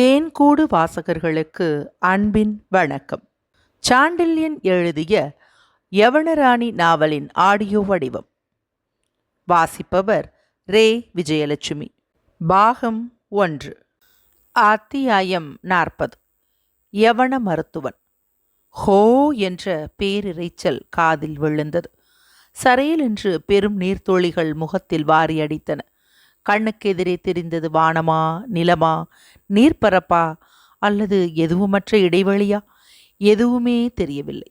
தேன்கூடு வாசகர்களுக்கு அன்பின் வணக்கம். சாண்டில்யன் எழுதிய யவனராணி நாவலின் ஆடியோ வடிவம். வாசிப்பவர் ரே. விஜயலட்சுமி. பாகம் ஒன்று. அத்தியாயம் நாற்பது. யவன மருத்துவன். ஹோ என்ற பேரிரைச்சல் காதில் விழுந்தது. சரையில் என்று பெரும் நீர்த்துளிகள் முகத்தில் வாரி அடித்தன. கண்ணுக்கு எதிரே தெரிந்தது வானமா நிலமா நீர்ப்பரப்பா அல்லது எதுவுமற்ற இடைவெளியா? எதுவுமே தெரியவில்லை.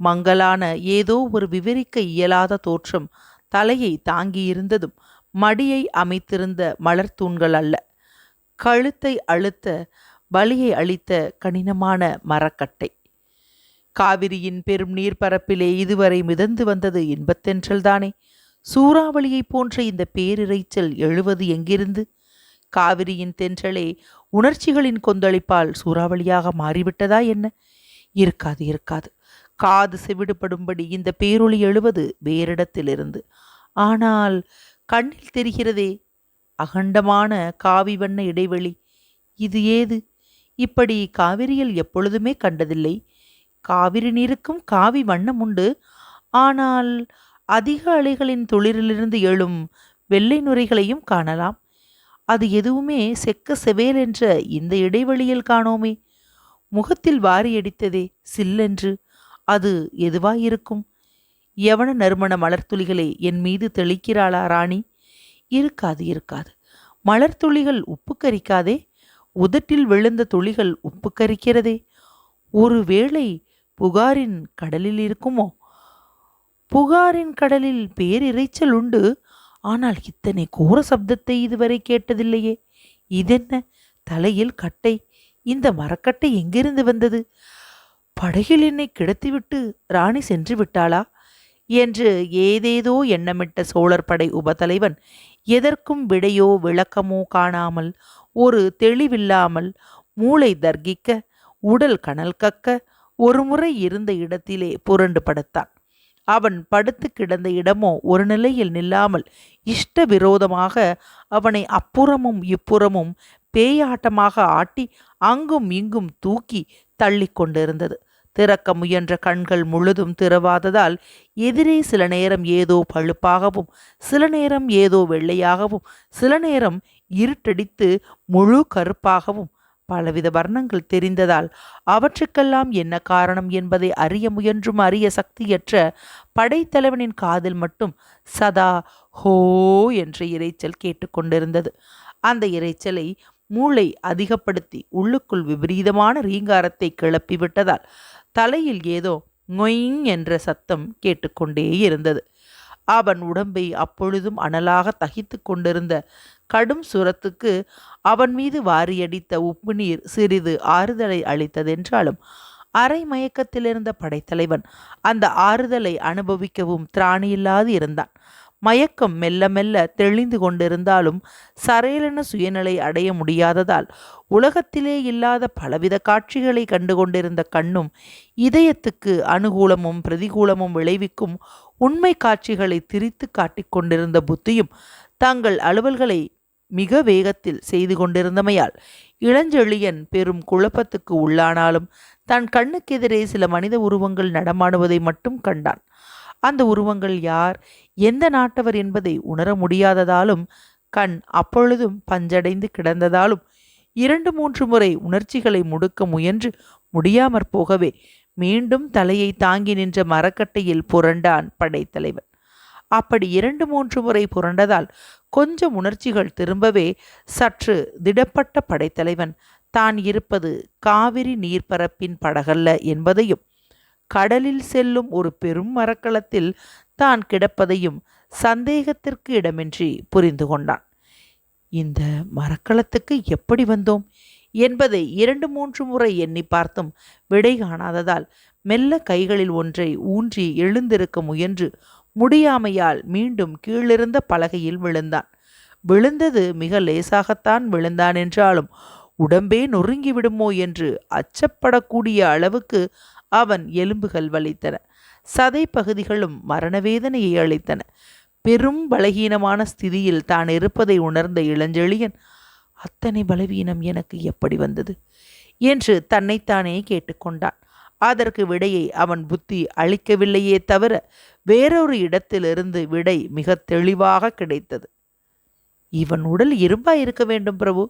மங்கலான ஏதோ ஒரு விவரிக்க இயலாத தோற்றம் தலையை தாங்கியிருந்ததும் மடியை அமைத்திருந்த மலர் தூண்கள் அல்ல. கழுத்தை அழுத்த வலியை அளித்த கடினமான மரக்கட்டை. காவிரியின் பெரும் நீர்ப்பரப்பிலே இதுவரை மிதந்து வந்தது இன்பத்தென்றல்தானே? சூறாவளியைப் போன்ற இந்த பேரிரைச்சல் எழுவது எங்கிருந்து? காவிரியின் தென்றலே உணர்ச்சிகளின் கொந்தளிப்பால் சூறாவளியாக மாறிவிட்டதா என்ன? இருக்காது இருக்காது. காது செவிடுபடும்படி இந்த பேரொளி எழுவது வேறிடத்திலிருந்து. ஆனால் கண்ணில் தெரிகிறதே அகண்டமான காவி வண்ண இடைவெளி. இது ஏது? இப்படி காவிரியில் எப்பொழுதுமே கண்டதில்லை. காவிரி நீருக்கும் காவி வண்ணம் உண்டு. ஆனால் அதிக அலைகளின் துளிரிலிருந்து எழும் வெள்ளை நுரைகளையும் காணலாம். அது எதுவுமே செக்க செவேல் என்ற இந்த இடைவெளியில் காணோமே. முகத்தில் வாரியடித்ததே சில்லென்று. அது எதுவாயிருக்கும்? எவன நறுமண மலர்த்துளிகளை என் மீது தெளிக்கிறாளா ராணி? இருக்காது இருக்காது. மலர்த்துளிகள் உப்பு கரிக்காதே உதட்டில் விழுந்த துளிகள் உப்பு கரிக்கிறதே ஒருவேளை புகாரின் கடலில் இருக்குமோ? புகாரின் கடலில் பேரிரைச்சல் உண்டு. ஆனால் இத்தனை கோர சப்தத்தை இதுவரை கேட்டதில்லையே. இதென்ன? தலையில் கட்டை. இந்த மரக்கட்டை எங்கிருந்து வந்தது? படகில் என்னை கிடத்திவிட்டு ராணி சென்று விட்டாளா? என்று ஏதேதோ எண்ணமிட்ட சோழர் படை உபதலைவன் எதற்கும் விடையோ விளக்கமோ காணாமல் ஒரு தெளிவில்லாமல் மூளை தர்கிக்க உடல் கனல் கக்க ஒருமுறை இருந்த இடத்திலே புரண்டு படுத்தான். அவன் படுத்து கிடந்த இடமோ ஒரு நிலையில் நில்லாமல் இஷ்ட விரோதமாக அவனை அப்புறமும் இப்புறமும் பேயாட்டமாக ஆட்டி அங்கும் இங்கும் தூக்கி தள்ளி கொண்டிருந்தது. திறக்க முயன்ற கண்கள் முழுதும் திறவாததால் எதிரே சில நேரம் ஏதோ பழுப்பாகவும் சில நேரம் ஏதோ வெள்ளையாகவும் சில நேரம் இருட்டடித்து முழு கருப்பாகவும் பலவித வர்ணங்கள் தெரிந்ததால் அவற்றுக்கெல்லாம் என்ன காரணம் என்பதை அறிய முயன்றும் அறிய சக்தியற்ற படைத்தலைவனின் காதில் மட்டும் சதா ஹோ என்ற இரைச்சல் கேட்டுக்கொண்டிருந்தது. அந்த இரைச்சலை மூளை அதிகப்படுத்தி உள்ளுக்குள் விபரீதமான ரீங்காரத்தை கிளப்பி விட்டதால் தலையில் ஏதோ நொயிங் என்ற சத்தம் கேட்டுக்கொண்டே இருந்தது. அவன் உடம்பை அப்பொழுதும் அனலாக தகித்து கொண்டிருந்த கடும் சுரத்துக்கு அவன் மீது வாரியடித்த உப்பு நீர் சிறிது ஆறுதலை அளித்ததென்றாலும் அரை மயக்கத்திலிருந்த படைத்தலைவன் அந்த ஆறுதலை அனுபவிக்கவும் திராணியில்லாது இருந்தான். மயக்கம் மெல்ல மெல்ல தெளிந்து கொண்டிருந்தாலும் சரையலென சுயநிலை அடைய முடியாததால் உலகத்திலே இல்லாத பலவித காட்சிகளை கண்டு கொண்டிருந்த கண்ணும் இதயத்துக்கு அனுகூலமும் பிரதிகூலமும் விளைவிக்கும் உண்மை காட்சிகளை திரித்து காட்டிக் கொண்டிருந்த புத்தியும் தங்கள் அலுவல்களை மிக வேகத்தில் செய்து கொண்டிருந்தமையால் இளஞ்செழியன் பெரும் குழப்பத்துக்கு உள்ளானாலும் தன் கண்ணுக்கெதிரே சில மனித உருவங்கள் நடமாடுவதை மட்டும் கண்டான். அந்த உருவங்கள் யார்? எந்த நாட்டவர் என்பதை உணர முடியாததாலும் கண் அப்பொழுதும் பஞ்சடைந்து கிடந்ததாலும் இரண்டு மூன்று முறை உணர்ச்சிகளை முடுக்க முயன்று முடியாமற் போகவே மீண்டும் தலையை தாங்கி நின்ற மரக்கட்டையில் புரண்டான் படைத்தலைவன். அப்படி இரண்டு மூன்று முறை புரண்டதால் கொஞ்சம் உணர்ச்சிகள் திரும்பவே சற்று திடப்பட்ட படைத்தலைவன் தான் இருப்பது காவிரி நீர்ப்பரப்பின் படகல்ல என்பதையும் கடலில் செல்லும் ஒரு பெரும் மரக்கலத்தில் தான் கிடப்பதையும் சந்தேகத்திற்கு இடமின்றி புரிந்து கொண்டான். இந்த மரக்கலத்துக்கு எப்படி வந்தோம்? என்பதை இரண்டு மூன்று முறை எண்ணி பார்த்தும் விடை காணாததால் மெல்ல கைகளில் ஒன்றை ஊன்றி எழுந்திருக்க முயன்று முடியாமையால் மீண்டும் கீழிருந்த பலகையில் விழுந்தான். விழுந்தது மிக லேசாகத்தான் விழுந்தான் என்றாலும் உடம்பே நொறுங்கி விடுமோ? என்று அச்சப்படக்கூடிய அளவுக்கு அவன் எலும்புகள் வலித்தன. சதை பகுதிகளும் மரணவேதனையை அளித்தன. பெரும் பலகீனமான ஸ்திதியில் தான் இருப்பதை உணர்ந்த இளஞ்செழியன் அத்தனை பலவீனம் எனக்கு எப்படி வந்தது? என்று தன்னைத்தானே கேட்டுக்கொண்டான். அதற்கு விடையை அவன் புத்தி அளிக்கவில்லையே தவிர வேறொரு இடத்திலிருந்து விடை மிக தெளிவாக கிடைத்தது. இவன் உடல் இரும்பா இருக்க வேண்டும் பிரபு.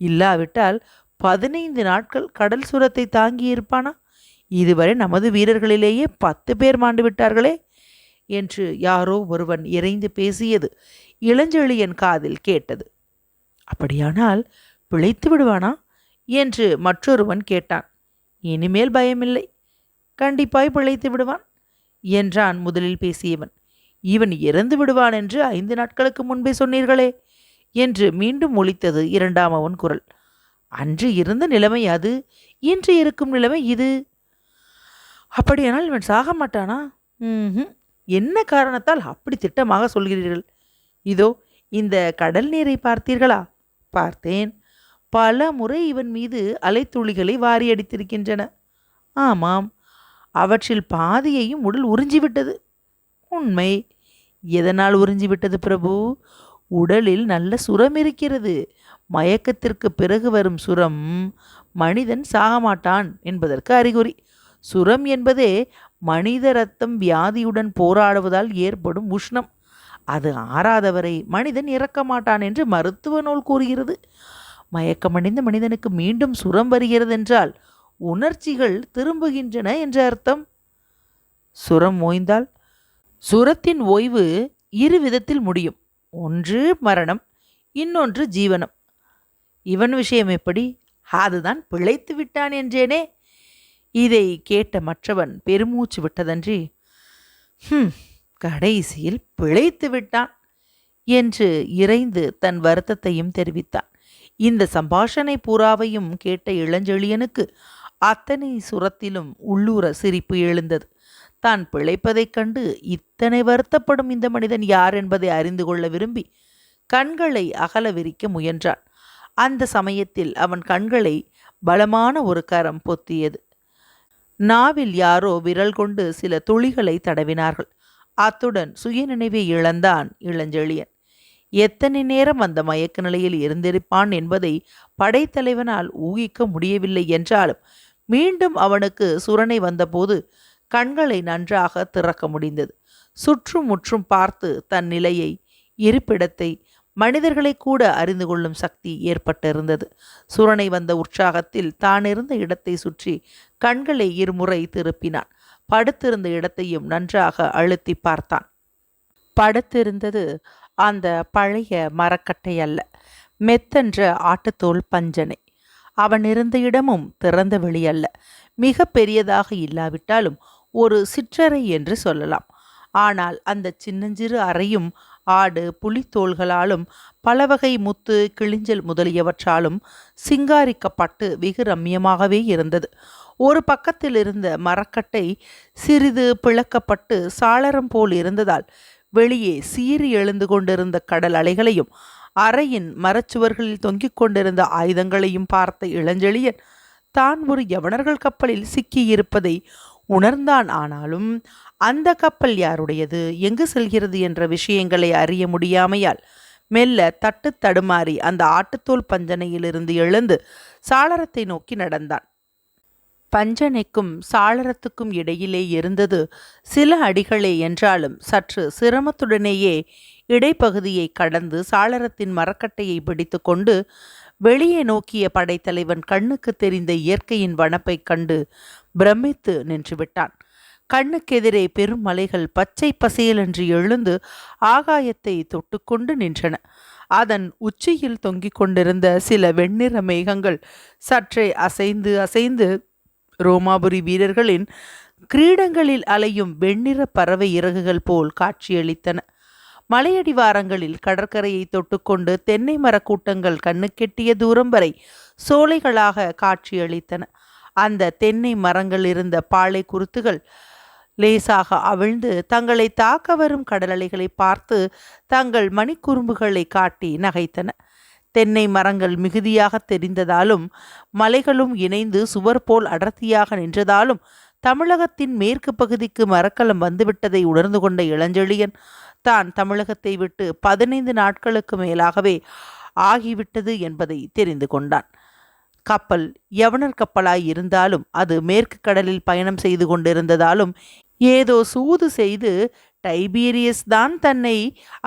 இல்லாவிட்டால் பதினைந்து நாட்கள் கடல் சுரத்தை தாங்கியிருப்பானா? இதுவரை நமது வீரர்களிலேயே பத்து பேர் மாண்டு விட்டார்களே என்று யாரோ ஒருவன் இறைந்து பேசியது இளஞ்செழியன் காதில் கேட்டது. அப்படியானால் பிழைத்து விடுவானா என்று மற்றொருவன் கேட்டான். இனிமேல் பயமில்லை. கண்டிப்பாய் பிழைத்து விடுவான் என்றான் முதலில் பேசியவன். இவன் இறந்து விடுவான் என்று ஐந்து நாட்களுக்கு முன்பே சொன்னீர்களே என்று மீண்டும் ஒழித்தது இரண்டாம் அவன் குரல். அன்று இருந்த நிலைமை அது இன்று இருக்கும் நிலைமை இது. அப்படியானால் இவன் சாக மாட்டானா? ம்ஹும். என்ன காரணத்தால் அப்படி திட்டமாக சொல்கிறீர்கள்? இதோ இந்த கடல் நீரை பார்த்தீர்களா? பார்த்தேன். பல முறை இவன் மீது அலைத்துளிகளை வாரி அடித்திருக்கின்றன. ஆமாம் அவற்றில் பாதியையும் உடல் உறிஞ்சிவிட்டது. உண்மை. எதனால் உறிஞ்சிவிட்டது பிரபு? உடலில் நல்ல சுரம் இருக்கிறது. மயக்கத்திற்கு பிறகு வரும் சுரம் மனிதன் சாக மாட்டான் என்பதற்கு அறிகுறி. சுரம் என்பதே மனித ரத்தம் வியாதியுடன் போராடுவதால் ஏற்படும் உஷ்ணம். அது ஆறாதவரை மனிதன் இறக்க மாட்டான் என்று மருத்துவ நூல் கூறுகிறது. மயக்கமடைந்த மனிதனுக்கு மீண்டும் சுரம் வருகிறதென்றால் உணர்ச்சிகள் திரும்புகின்றன என்ற அர்த்தம். சுரம் ஓய்ந்தால் சுரத்தின் ஓய்வு இரு விதத்தில் முடியும். ஒன்று மரணம் இன்னொன்று ஜீவனம். இவன் விஷயம் எப்படி? அதுதான் பிழைத்து விட்டான் என்றேனே? இதை கேட்ட மற்றவன் பெருமூச்சு விட்டதன்றி ஹம் கடைசியில் பிழைத்து விட்டான் என்று இறைந்து தன் வருத்தத்தையும் தெரிவித்தான். இந்த சம்பாஷணை பூராவையும் கேட்ட இளஞ்செழியனுக்கு அத்தனை சுரத்திலும் உள்ளூர சிரிப்பு எழுந்தது. தான் பிழைப்பதைக் கண்டு இத்தனை வருத்தப்படும் இந்த மனிதன் யார் என்பதை அறிந்து கொள்ள விரும்பி கண்களை அகல விரிக்க முயன்றான். அந்த சமயத்தில் அவன் கண்களை பலமான ஒரு கரம் பொத்தியது. நாவில் யாரோ விரல் கொண்டு சில துளிகளை தடவினார்கள். அத்துடன் சுயநினைவை இழந்தான் இளஞ்செழியன். எத்தனை நேரம் அந்த மயக்க நிலையில் இருந்திருப்பான் என்பதை படைத்தலைவனால் ஊகிக்க முடியவில்லை என்றாலும் மீண்டும் அவனுக்கு சுரணை வந்தபோது கண்களை நன்றாக திறக்க முடிந்தது. சுற்றும் முற்றும் பார்த்து தன் நிலையை இருப்பிடத்தை மனிதர்களை கூட அறிந்து கொள்ளும் சக்தி ஏற்பட்டிருந்தது. சுரணை வந்த உற்சாகத்தில் தான் இருந்த இடத்தை சுற்றி கண்களை இருமுறை திருப்பினான். படுத்திருந்த இடத்தையும் நன்றாக அழுத்தி பார்த்தான். படுத்திருந்தது அந்த பழைய மரக்கட்டை அல்ல மெத்தென்ற ஆட்டுத்தோல் பஞ்சனை. அவன் இருந்த இடமும் திறந்த வெளி அல்ல மிக பெரியதாக இல்லாவிட்டாலும் ஒரு சிற்றறை என்று சொல்லலாம். ஆனால் அந்த சின்னஞ்சிறு அறையும் ஆடு புலித்தோள்களாலும் பலவகை முத்து கிளிஞ்சல் முதலியவற்றாலும் சிங்காரிக்கப்பட்டு வெகு ரம்மியமாகவே இருந்தது. ஒரு பக்கத்தில் இருந்த மரக்கட்டை சிறிது பிளக்கப்பட்டு சாளரம் போல் இருந்ததால் வெளியே சீறி எழுந்து கொண்டிருந்த கடல் அலைகளையும் அறையின் மரச்சுவர்களில் தொங்கிக் கொண்டிருந்த ஆயுதங்களையும் பார்த்த இளஞ்செழியன் தான் ஒரு யவனர்கள் கப்பலில் சிக்கியிருப்பதை உணர்ந்தான் ஆனாலும் அந்த கப்பல் யாருடையது? எங்கு செல்கிறது என்ற விஷயங்களை அறிய முடியாமையால் மெல்ல தட்டு தடுமாறி அந்த ஆட்டுத்தோல் பஞ்சனையிலிருந்து எழுந்து சாளரத்தை நோக்கி நடந்தான். பஞ்சனைக்கும் சாளரத்துக்கும் இடையிலே இருந்தது சில அடிகளே என்றாலும் சற்று சிரமத்துடனேயே இடைப்பகுதியை கடந்து சாளரத்தின் மரக்கட்டையை பிடித்து கொண்டு வெளியே நோக்கிய படைத்தலைவன் கண்ணுக்கு தெரிந்த இயற்கையின் வனப்பைக் கண்டு பிரமித்து நின்றுவிட்டான். கண்ணுக்கெதிரே பெரும் மலைகள் பச்சை பசேலென்று எழுந்து ஆகாயத்தை தொட்டுக்கொண்டு நின்றன. அதன் உச்சியில் தொங்கிக் கொண்டிருந்த சில வெண்ணிற மேகங்கள் சற்றே அசைந்து அசைந்து ரோமாபுரி வீரர்களின் கிரீடங்களில் அலையும் வெண்ணிற பறவை இறகுகள் போல் காட்சியளித்தன. மலையடிவாரங்களில் கடற்கரையை தொட்டுக்கொண்டு தென்னை மரக் கூட்டங்கள் கண்ணுக்கெட்டிய தூரம் வரை சோலைகளாக காட்சியளித்தன. அந்த தென்னை மரங்கள் இருந்த பாலை குருத்துகள் லேசாக அவிழ்ந்து தங்களை தாக்க வரும் கடலலைகளை பார்த்து தங்கள் மணிக்குறும்புகளை காட்டி நகைத்தன. தென்னை மரங்கள் மிகுதியாக தெரிந்ததாலும் மலைகளும் இணைந்து சுவர் போல் அடர்த்தியாக நின்றதாலும் தமிழகத்தின் மேற்கு பகுதிக்கு மரக்கலம் வந்துவிட்டதை உணர்ந்து கொண்ட இளஞ்செழியன் தான் தமிழகத்தை விட்டு பதினைந்து நாட்களுக்கு மேலாகவே ஆகிவிட்டது என்பதை தெரிந்து கொண்டான். கப்பல் யவனர் கப்பலாய் இருந்தாலும் அது மேற்கு கடலில் பயணம் செய்து கொண்டிருந்ததாலும் ஏதோ சூது செய்து டைபீரியஸ் தான் தன்னை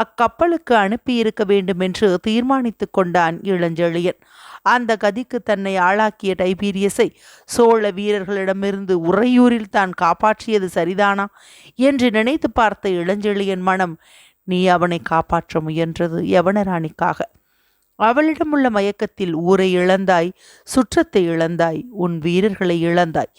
அக்கப்பலுக்கு அனுப்பியிருக்க வேண்டுமென்று தீர்மானித்து கொண்டான் இளஞ்செழியன். அந்த கதிக்கு தன்னை ஆளாக்கிய டைபீரியஸை சோழ வீரர்களிடமிருந்து உறையூரில் தான் காப்பாற்றியது சரிதானா என்று நினைத்து பார்த்த இளஞ்செழியன் மனம் நீ அவனை காப்பாற்ற முயன்றது யவனராணிக்காக. அவளிடமுள்ள மயக்கத்தில் ஊரை இழந்தாய் சுற்றத்தை இழந்தாய் உன் வீரர்களை இழந்தாய்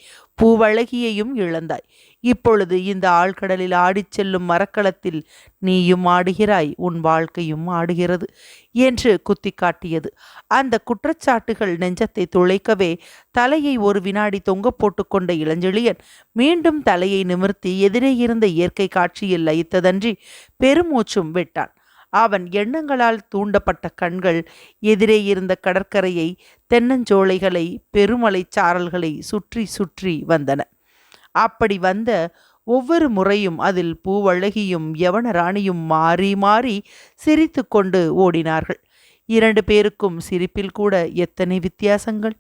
பூவழகியையும் இழந்தாய். இப்பொழுது இந்த ஆழ்கடலில் ஆடிச் செல்லும் மரக்களத்தில் நீயும் ஆடுகிறாய் உன் வாழ்க்கையும் ஆடுகிறது என்று குத்தி காட்டியது அந்த குற்றச்சாட்டுகள் நெஞ்சத்தை துளைக்கவே தலையை ஒரு வினாடி தொங்க போட்டுக்கொண்ட இளஞ்செழியன் மீண்டும் தலையை நிமிர்த்தி எதிரே இருந்த இயற்கை காட்சியில் லயித்ததன்றி பெருமூச்சும் விட்டான். அவன் எண்ணங்களால் தூண்டப்பட்ட கண்கள் எதிரே இருந்த கடற்கரையை தென்னஞ்சோலைகளை பெருமலை சாரல்களை சுற்றி சுற்றி வந்தன. அப்படி வந்த ஒவ்வொரு முறையும் அதில் பூவழகியும் யவனராணியும் மாறி மாறி சிரித்து கொண்டு ஓடினார்கள். இரண்டு பேருக்கும் சிரிப்பில் கூட எத்தனை வித்தியாசங்கள்!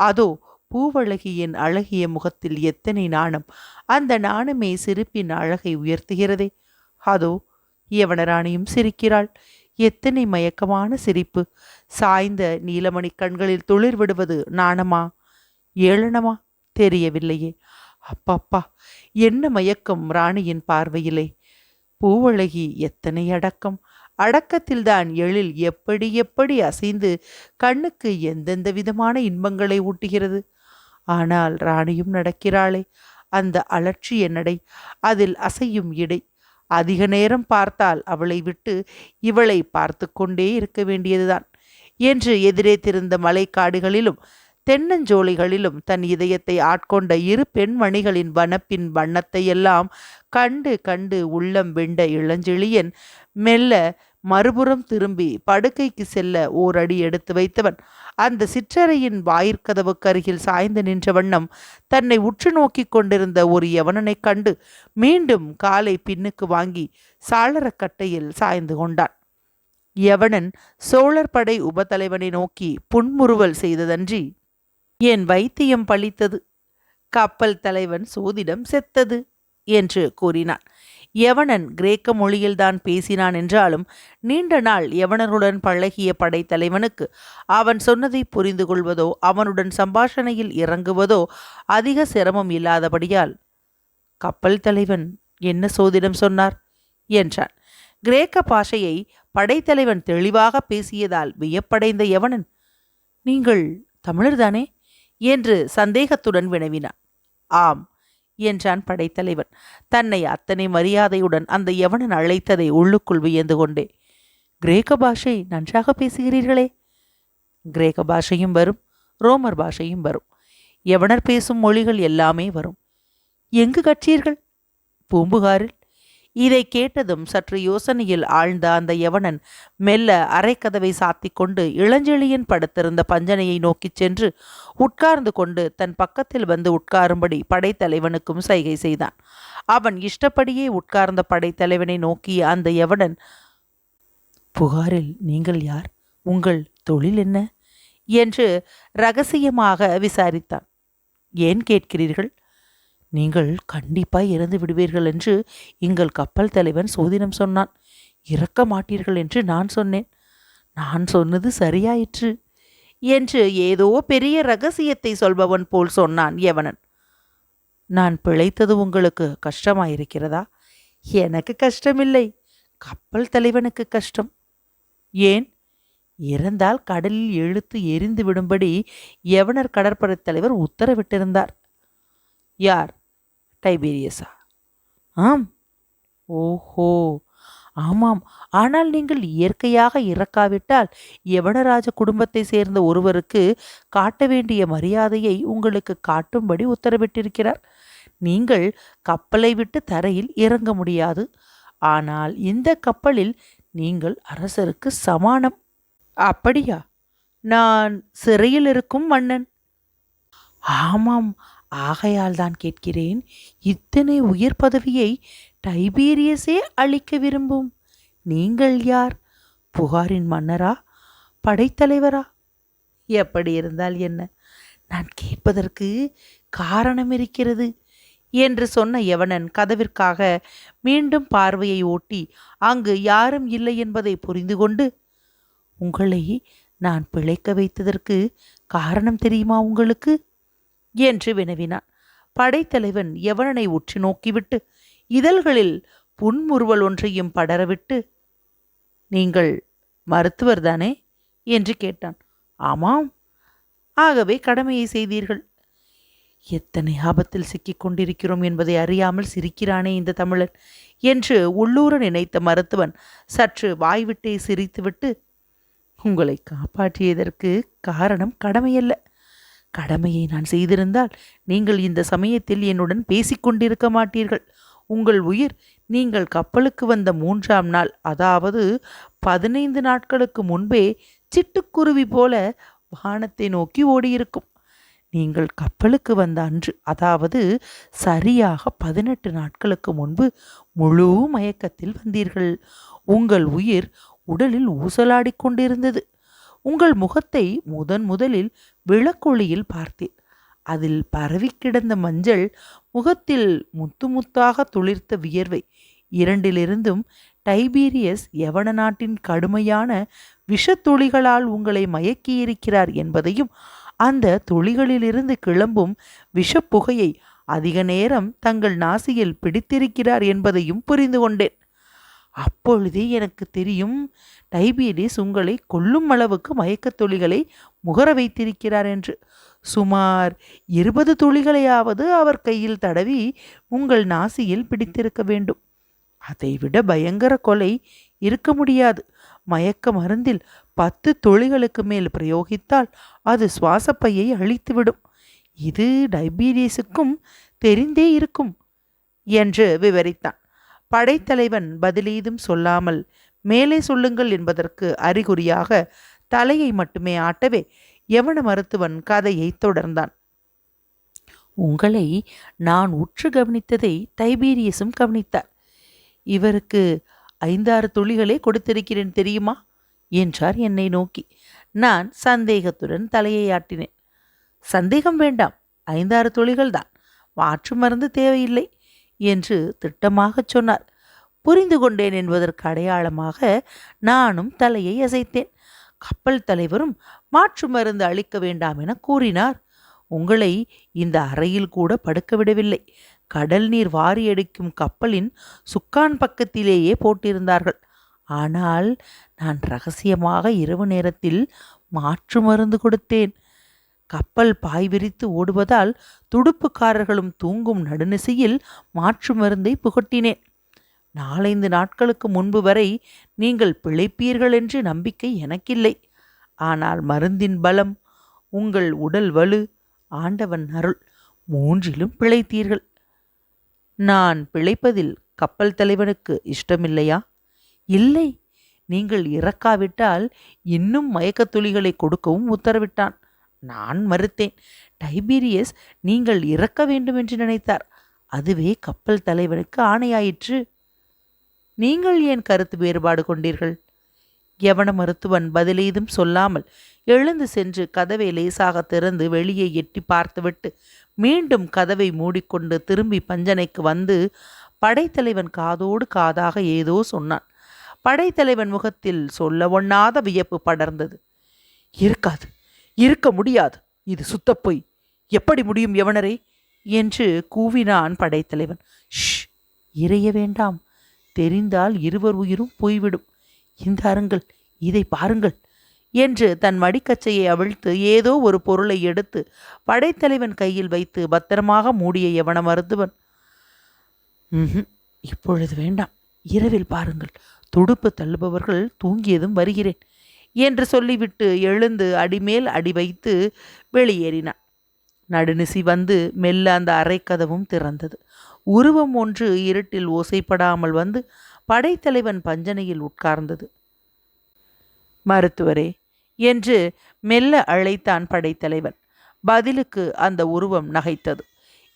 அதோ பூவழகியின் அழகிய முகத்தில் எத்தனை நாணம்! அந்த நாணமே சிரிப்பின் அழகை உயர்த்துகிறதே! அதோ யவனராணியும் சிரிக்கிறாள்? எத்தனை மயக்கமான சிரிப்பு. சாய்ந்த நீலமணி கண்களில் துளிர் விடுவது நாணமா? ஏளனமா? தெரியவில்லையே. அப்பப்பா என்ன மயக்கம் ராணியின் பார்வையிலே? பூவழகி எத்தனை அடக்கம்? அடக்கத்தில்தான் எழில் எப்படி எப்படி அசைந்து கண்ணுக்கு எந்தெந்த விதமான இன்பங்களை ஊட்டுகிறது? ஆனால் ராணியும் நடக்கிறாளே. அந்த அலட்சிய நடை அதில் அசையும் இடை அதிக நேரம் பார்த்தால் அவளை விட்டு இவளை பார்த்து கொண்டே இருக்க வேண்டியதுதான். என்று எதிரே திருந்த மலைக்காடுகளிலும் தென்னஞ்சோலைகளிலும் தன் இதயத்தை ஆட்கொண்ட இரு பெண்மணிகளின் வனப்பின் வண்ணத்தையெல்லாம் கண்டு கண்டு உள்ளம் வெண்ட இளஞ்செழியன் மெல்ல மறுபுறம் திரும்பி படுக்கைக்கு செல்ல ஓரடி எடுத்து வைத்தவன். அந்த சிற்றறையின் வாயிற்கதவுக்கு அருகில் சாய்ந்து நின்ற வண்ணம் தன்னை உற்று நோக்கி கொண்டிருந்த ஒரு யவனனைக் கண்டு மீண்டும் காலை பின்னுக்கு வாங்கி சாளரக்கட்டையில் சாய்ந்து கொண்டான். யவனன் சோழர் படை உபதலைவனை நோக்கி புன்முறுவல் செய்ததன்றி என் வைத்தியம் பழித்தது. கப்பல் தலைவன் சோதிடம் செத்தது என்று கூறினான். யவனன் கிரேக்க மொழியில்தான் பேசினான் என்றாலும் நீண்ட நாள் யவனருடன் பழகிய படைத்தலைவனுக்கு அவன் சொன்னதை புரிந்து கொள்வதோ அவனுடன் சம்பாஷணையில் இறங்குவதோ அதிக சிரமம் இல்லாதபடியால் கப்பல் தலைவன் என்ன சோதிடம் சொன்னார்? என்றான். கிரேக்க பாஷையை படைத்தலைவன் தெளிவாக பேசியதால் வியப்படைந்த யவனன் நீங்கள் தமிழர்தானே என்று சந்தேகத்துடன் வினவினான். ஆம் என்றான் படைத்தலைவன். தன்னை அத்தனை மரியாதையுடன் அந்த யவனன் அழைத்ததை உள்ளுக்குள் வியந்து கொண்டே கிரேக்க பாஷை நன்றாக பேசுகிறீர்களே? கிரேக்க பாஷையும் வரும் ரோமர் பாஷையும் வரும். எவனர் பேசும் மொழிகள் எல்லாமே வரும். எங்கு கற்றீர்கள்? பூம்புகாரில். இதை கேட்டதும் சற்று யோசனையில் ஆழ்ந்த அந்த யவனன் மெல்ல அரைக்கதவை சாத்தி கொண்டு இளஞ்செழியன் படுத்திருந்த பஞ்சனையை நோக்கிச் சென்று உட்கார்ந்து கொண்டு தன் பக்கத்தில் வந்து உட்காரும்படி படைத்தலைவனுக்கும் சைகை செய்தான். அவன் இஷ்டப்படியே உட்கார்ந்த படைத்தலைவனை நோக்கி அந்த யவனன் புகாரில் நீங்கள் யார்? உங்கள் தொழில் என்ன? என்று ரகசியமாக விசாரித்தான். ஏன் கேட்கிறீர்கள்? நீங்கள் கண்டிப்பாய் இறந்து விடுவீர்கள் என்று எங்கள் கப்பல் தலைவன் சோதினம் சொன்னான். இறக்க மாட்டீர்கள் என்று நான் சொன்னேன். நான் சொன்னது சரியாயிற்று என்று ஏதோ பெரிய ரகசியத்தை சொல்பவன் போல் சொன்னான் யவனன். நான் பிழைத்தது உங்களுக்கு கஷ்டமாயிருக்கிறதா? எனக்கு கஷ்டமில்லை. கப்பல் தலைவனுக்கு கஷ்டம். ஏன்? இறந்தால் கடலில் இழுத்து எரிந்து விடும்படி யவனர் கடற்படை தலைவர் உத்தரவிட்டிருந்தார். யார்? டைபீரியஸா? ஆம். ஓஹோ. ஆமாம். ஆனால் நீங்கள் இயற்கையாக இறக்காவிட்டால் யவனராஜ குடும்பத்தை சேர்ந்த ஒருவருக்கு காட்ட வேண்டிய மரியாதையை உங்களுக்கு காட்டும்படி உத்தரவிட்டிருக்கிறார். நீங்கள் கப்பலை விட்டு தரையில் இறங்க முடியாது. ஆனால் இந்த கப்பலில் நீங்கள் அரசருக்கு சமானம். அப்படியா? நான் சிறையில் இருக்கும் மன்னன். ஆமாம். ஆகையால் தான் கேட்கிறேன் இத்தனை உயர் பதவியை டைபீரியஸே அளிக்க விரும்பும். நீங்கள் யார்? புகாரின் மன்னரா? படைத்தலைவரா? எப்படி இருந்தால் என்ன? நான் கேட்பதற்கு காரணம் இருக்கிறது என்று சொன்ன எவனன் கதவிற்காக மீண்டும் பார்வையை ஓட்டி அங்கு யாரும் இல்லை என்பதை புரிந்து கொண்டு உங்களை நான் பிழைக்க வைத்ததற்கு காரணம் தெரியுமா உங்களுக்கு? என்று வினவினான். படைத்தலைவன் யவனனை உற்று நோக்கிவிட்டு இதழ்களில் புன்முறுவல் ஒன்றையும் படரவிட்டு நீங்கள் மருத்துவர் தானே? என்று கேட்டான். ஆமாம். ஆகவே கடமையை செய்தீர்கள். எத்தனை ஆபத்தில் சிக்கிக் கொண்டிருக்கிறோம் என்பதை அறியாமல் சிரிக்கிறானே இந்த தமிழன் என்று உள்ளூர நினைத்த மருத்துவன் சற்று வாய்விட்டே சிரித்துவிட்டு உங்களை காப்பாற்றியதற்கு காரணம் கடமையல்ல. கடமையை நான் செய்திருந்தால் நீங்கள் இந்த சமயத்தில் என்னுடன் பேசிக்கொண்டிருக்க மாட்டீர்கள். உங்கள் உயிர் நீங்கள் கப்பலுக்கு வந்த மூன்றாம் நாள் அதாவது பதினைந்து நாட்களுக்கு முன்பே சிட்டுக்குருவி போல வானத்தை நோக்கி ஓடியிருக்கும். நீங்கள் கப்பலுக்கு வந்த அன்று அதாவது சரியாக பதினெட்டு நாட்களுக்கு முன்பு முழு மயக்கத்தில் வந்தீர்கள். உங்கள் உயிர் உடலில் ஊசலாடிக் கொண்டிருந்தது உங்கள் முகத்தை முதன் முதலில் விளக்கொளியில் பார்த்தேன். அதில் பரவி கிடந்த மஞ்சள் முகத்தில் முத்து முத்தாக துளிர்த்த வியர்வை. இரண்டிலிருந்தும் டைபீரியஸ் யவன நாட்டின் கடுமையான விஷத்துளிகளால் உங்களை மயக்கியிருக்கிறார் என்பதையும் அந்த துளிகளிலிருந்து கிளம்பும் விஷப்புகையை அதிக நேரம் தங்கள் நாசியில் பிடித்திருக்கிறார் என்பதையும் புரிந்து கொண்டேன். அப்பொழுதே எனக்கு தெரியும் டைபீடிஸ் உங்களை கொல்லும் அளவுக்கு மயக்கத் துளிகளை முகர வைத்திருக்கிறார் என்று. சுமார் இருபது துளிகளையாவது அவர் கையில் தடவி உங்கள் நாசியில் பிடித்திருக்க வேண்டும். அதைவிட பயங்கர கொலை இருக்க முடியாது. மயக்க மருந்தில் பத்து துளிகளுக்கு மேல் பிரயோகித்தால் அது சுவாசப்பையை அழித்துவிடும். இது டைபீடிஸுக்கும் தெரிந்தே இருக்கும் என்று விவரித்தான். படைத்தலைவன் பதிலீதும் சொல்லாமல் மேலே சொல்லுங்கள் என்பதற்கு அறிகுறியாக தலையை மட்டுமே ஆட்டவே யவன மருத்துவன் கதையை தொடர்ந்தான். உங்களை நான் உற்று கவனித்ததை டைபீரியஸும் கவனித்தார். இவருக்கு ஐந்தாறு துளிகளே கொடுத்திருக்கிறேன் தெரியுமா? என்றார் என்னை நோக்கி. நான் சந்தேகத்துடன் தலையை ஆட்டினேன். சந்தேகம் வேண்டாம் ஐந்தாறு துளிகள் தான் மாற்று மருந்து தேவையில்லை. என்று திட்டமாகச் சொன்னார். புரிந்து கொண்டேன் என்பதற்கு அடையாளமாக நானும் தலையை அசைத்தேன். கப்பல் தலைவரும் மாற்று மருந்து அளிக்க வேண்டாம் என கூறினார். உங்களை இந்த அறையில் கூட படுக்க விடவில்லை. கடல் நீர் வாரி அடிக்கும் கப்பலின் சுக்கான் பக்கத்திலேயே போட்டிருந்தார்கள். ஆனால் நான் ரகசியமாக இரவு நேரத்தில் மாற்று மருந்து கொடுத்தேன். கப்பல் பாய் விரித்து ஓடுவதால் துடுப்புக்காரர்களும் தூங்கும் நடுநிசையில் மாற்று மருந்தை புகட்டினேன். நாலைந்து நாட்களுக்கு முன்பு வரை நீங்கள் பிழைப்பீர்கள் என்று நம்பிக்கை எனக்கில்லை. ஆனால் மருந்தின் பலம் உங்கள் உடல் வலு ஆண்டவன் அருள் மூன்றிலும் பிழைத்தீர்கள். நான் பிழைப்பதில் கப்பல் தலைவனுக்கு இஷ்டமில்லையா? இல்லை நீங்கள் இறக்காவிட்டால் இன்னும் மயக்கத் துளிகளை கொடுக்கவும் உத்தரவிட்டான். நான் மறுத்தேன். டைபீரியஸ் நீங்கள் இறக்க வேண்டும் என்று நினைத்தார். அதுவே கப்பல் தலைவனுக்கு ஆணையாயிற்று. நீங்கள் ஏன் கருத்து வேறுபாடு கொண்டீர்கள்? யவன மருத்துவன் பதிலீதும் சொல்லாமல் எழுந்து சென்று கதவை லேசாக திறந்து வெளியே எட்டி பார்த்துவிட்டு மீண்டும் கதவை மூடிக்கொண்டு திரும்பி பஞ்சனைக்கு வந்து படைத்தலைவன் காதோடு காதாக ஏதோ சொன்னான். படைத்தலைவன் முகத்தில் சொல்ல ஒண்ணாத வியப்பு படர்ந்தது. இருக்காது. இருக்க முடியாது. இது சுத்தப்பொய் எப்படி முடியும் யவனரே? என்று கூவினான் படைத்தலைவன். ஷ் இறைய வேண்டாம். தெரிந்தால் இருவர் உயிரும் போய்விடும். இந்த அருங்கள் இதை பாருங்கள் என்று தன் மடிக்கச்சையை அவிழ்த்து ஏதோ ஒரு பொருளை எடுத்து படைத்தலைவன் கையில் வைத்து பத்திரமாக மூடிய எவன மருத்துவன் இப்பொழுது வேண்டாம். இரவில் பாருங்கள். துடுப்பு தள்ளுபவர்கள் தூங்கியதும் வருகிறேன். என்று சொல்லிவிட்டு எழுந்து அடிமேல் அடி வைத்து வெளியேறினான் நடுநிசி வந்து மெல்ல அந்த அறைக்கதவும் திறந்தது. உருவம் ஒன்று இருட்டில் ஓசைப்படாமல் வந்து படைத்தலைவன் பஞ்சனையில் உட்கார்ந்தது. மருத்துவரே என்று மெல்ல அழைத்தான் படைத்தலைவன். பதிலுக்கு அந்த உருவம் நகைத்தது.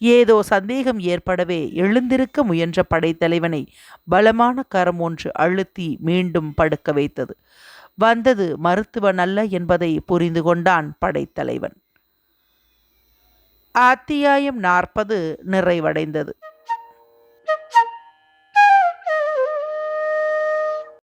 ஏதோ சந்தேகம் ஏற்படவே எழுந்திருக்க முயன்ற படைத்தலைவனை பலமான கரம் ஒன்று அழுத்தி மீண்டும் படுக்க வைத்தது. வந்தது மருத்துவன் அல்ல என்பதை புரிந்து கொண்டான் படைத்தலைவன். அத்தியாயம் நாற்பது நிறைவடைந்தது.